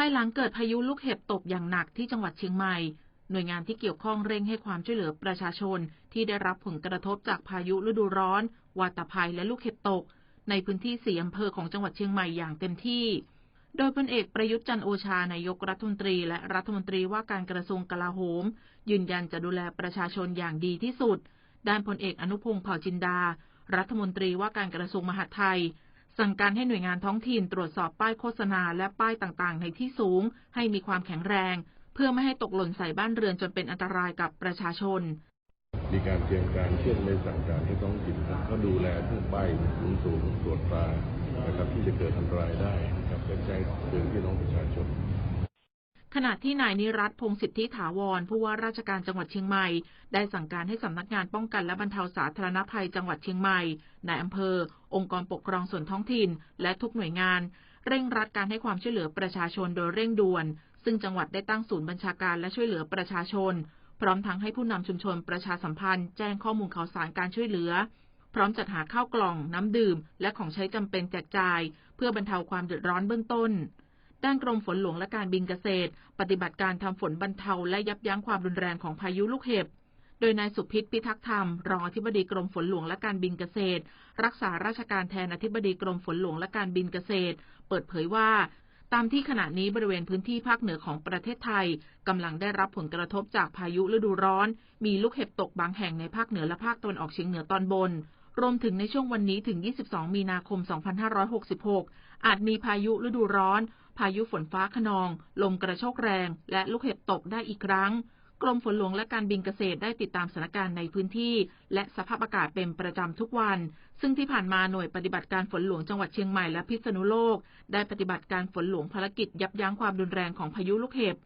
ภายหลังเกิดพายุลูกเห็บตกอย่างหนักที่จังหวัดเชียงใหม่ หน่วยงานที่เกี่ยวข้องเร่งให้ความช่วยเหลือประชาชน ที่ได้รับผลกระทบจากพายุฤดูร้อน วาตภัยและลูกเห็บตก ในพื้นที่สี่อำเภอของจังหวัดเชียงใหม่อย่างเต็มที่ โดยพลเอกประยุทธ์จันโอชานายกรัฐมนตรี และรัฐมนตรีว่าการกระทรวงกลาโหม ยืนยันจะดูแลประชาชนอย่างดีที่สุด ด้านพลเอกอนุพงศ์เผ่าจินดา รัฐมนตรีว่าการกระทรวงมหาดไทย สั่งการให้หน่วยงานท้องถิ่นตรวจสอบป้ายโฆษณาและป้ายต่างๆ ในที่สูง ให้มีความแข็งแรง เพื่อไม่ให้ตกหล่นใส่บ้านเรือนจนเป็นอันตรายกับประชาชน มีการเตรียมการเช่นในสั่งการให้ท้องถิ่นเขาดูแลเรื่องป้ายสูงสูงๆตรวจตรานะครับที่จะเกิดอันตรายได้นะครับแจ้งเตือนพี่น้องประชาชน ขณะที่นายนิรัตพงศิทธิถาวร ผู้ว่าราชการจังหวัดเชียงใหม่ ได้สั่งการให้สำนักงานป้องกันและบรรเทาสาธารณภัยจังหวัดเชียงใหม่นายอำเภอ องค์กรปกครองส่วนท้องถิ่น และทุกหน่วยงาน เร่งรัดการให้ความช่วยเหลือประชาชนโดยเร่งด่วน ซึ่งจังหวัดได้ตั้งศูนย์บัญชาการและช่วยเหลือประชาชน พร้อมทั้งให้ผู้นำชุมชนประชาสัมพันธ์ แจ้งข้อมูลข่าวสารการช่วยเหลือ พร้อมจัดหาข้าวกล่อง น้ำดื่ม และของใช้จำเป็นแจกจ่าย เพื่อบรรเทาความเดือดร้อนเบื้องต้น ด้านกรมฝนหลวงและการบินเกษตร ปฏิบัติการทำฝนบรรเทาและยับยั้งความรุนแรงของพายุลูกเห็บ โดยนายสุพิษพิทักษ์ธรรม รองอธิบดีกรมฝนหลวงและการบินเกษตร รักษาราชการแทนอธิบดีกรมฝนหลวงและการบินเกษตร เปิดเผยว่า ตามที่ขณะนี้บริเวณพื้นที่ภาคเหนือของประเทศไทยกำลังได้รับผลกระทบจากพายุฤดูร้อน มีลูกเห็บตกบางแห่งในภาคเหนือและภาคตะวันออกเฉียงเหนือตอนบน รวมถึงในช่วงวันนี้ถึง 22 มีนาคม 2566 อาจมีพายุฤดูร้อน พายุฝนฟ้าขนอง ลมกระโชกแรง และลูกเห็บตกได้อีกครั้ง กรมฝนหลวงและการบินเกษตรได้ติดตามสถานการณ์ในพื้นที่ และสภาพอากาศเป็นประจำทุกวัน ซึ่งที่ผ่านมาหน่วยปฏิบัติการฝนหลวงจังหวัดเชียงใหม่และพิษณุโลก ได้ปฏิบัติการฝนหลวงภารกิจยับยั้งความรุนแรงของพายุลูกเห็บ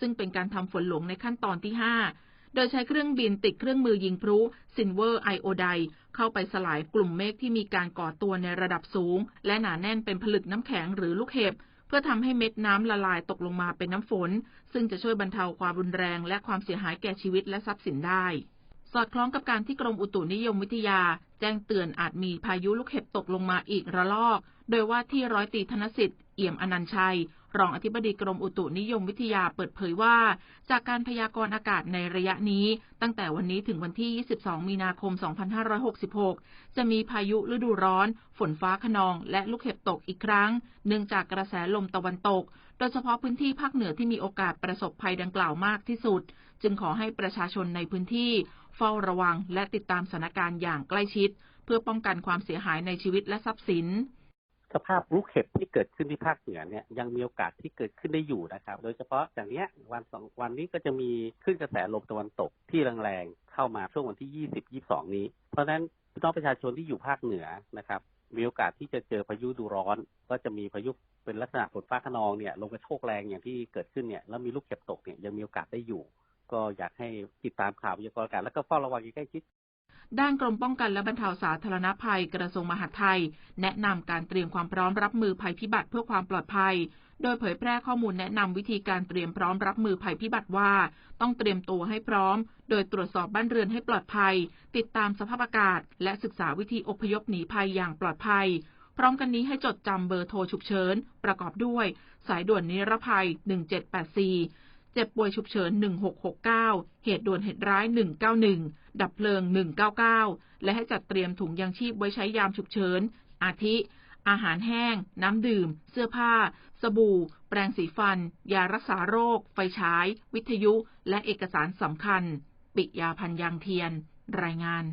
ซึ่งเป็นการทำฝนหลวงในขั้นตอนที่ 5 โดยใช้เครื่องบินติดเครื่องมือยิงพลุซินเวอร์ไอโอไดเข้าไปสลายกลุ่มเมฆที่มีการก่อตัวในระดับสูง และหนาแน่นเป็นผลึกน้ำแข็งหรือลูกเห็บ เพื่อทำให้เม็ดน้ำละลายตกลงมาเป็นน้ำฝน ซึ่งจะช่วยบรรเทาความรุนแรงและความเสียหายแก่ชีวิตและทรัพย์สินได้สอดคล้องกับการที่กรมอุตุนิยมวิทยา แจ้งเตือนอาจมีพายุลูกเห็บตกลงมาอีกระลอก โดยว่าที่ร้อยตีธนสิทธิ์เอี่ยมอนันชัย รองอธิบดีกรมอุตุนิยมวิทยาเปิดเผยว่า จากการพยากรณ์อากาศในระยะนี้ ตั้งแต่วันนี้ถึงวันที่ 22 มีนาคม 2566 จะมีพายุฤดูร้อน ฝนฟ้าขนอง และลูกเห็บตกอีกครั้ง เนื่องจากกระแสลมตะวันตก โดยเฉพาะพื้นที่ภาคเหนือที่มีโอกาสประสบภัยดังกล่าวมากที่สุด จึงขอให้ประชาชนในพื้นที่ เฝ้าระวัง และติดตามสถานการณ์อย่างใกล้ชิด เพื่อป้องกันความเสียหายในชีวิตและทรัพย์สิน สภาพลูกเห็บที่เกิดขึ้นที่ภาคเหนือเนี่ยยังมีโอกาสที่เกิดขึ้นได้อยู่นะครับ โดยเฉพาะอย่างเนี้ยวันสองวันนี้ก็จะมีขึ้นกระแสลมตะวันตกที่แรงๆเข้ามาช่วงวันที่20 22นี้ เพราะฉะนั้นพี่น้องประชาชนที่อยู่ภาคเหนือนะครับมีโอกาสที่จะเจอพายุดูร้อน ก็จะมีพายุเป็นลักษณะฝนฟ้าขนองเนี่ยลมกระโชกแรงอย่างที่เกิดขึ้นเนี่ยแล้วมีลูกเห็บตกเนี่ยยังมีโอกาสได้อยู่ ก็อยากให้ติดตามข่าวพยากรณ์อากาศแล้วก็เฝ้าระวังอย่างใกล้ชิด ด้านกรมป้องกันและบรรเทาสาธารณภัยกระทรวงมหาดไทย แนะนำการเตรียมความพร้อมรับมือภัยพิบัติเพื่อความปลอดภัย โดยเผยแพร่ข้อมูลแนะนำวิธีการเตรียมพร้อมรับมือภัยพิบัติว่า ต้องเตรียมตัวให้พร้อม โดยตรวจสอบบ้านเรือนให้ปลอดภัย ติดตามสภาพอากาศ และศึกษาวิธีอพยพหนีภัยอย่างปลอดภัย พร้อมกันนี้ให้จดจำเบอร์โทรฉุกเฉินประกอบด้วย สายด่วนนิรภัย 1784 เจ็บป่วยฉุกเฉิน 1669 เหตุด่วนเหตุร้าย 191 ดับเพลิง 199 และให้จัดเตรียมถุงยางชีพไว้ใช้ยามฉุกเฉิน อาทิ อาหารแห้ง น้ำดื่ม เสื้อผ้า สบู่ แปรงสีฟัน ยารักษาโรค ไฟฉาย วิทยุ และเอกสารสำคัญ ปิยาพันยางเทียน รายงาน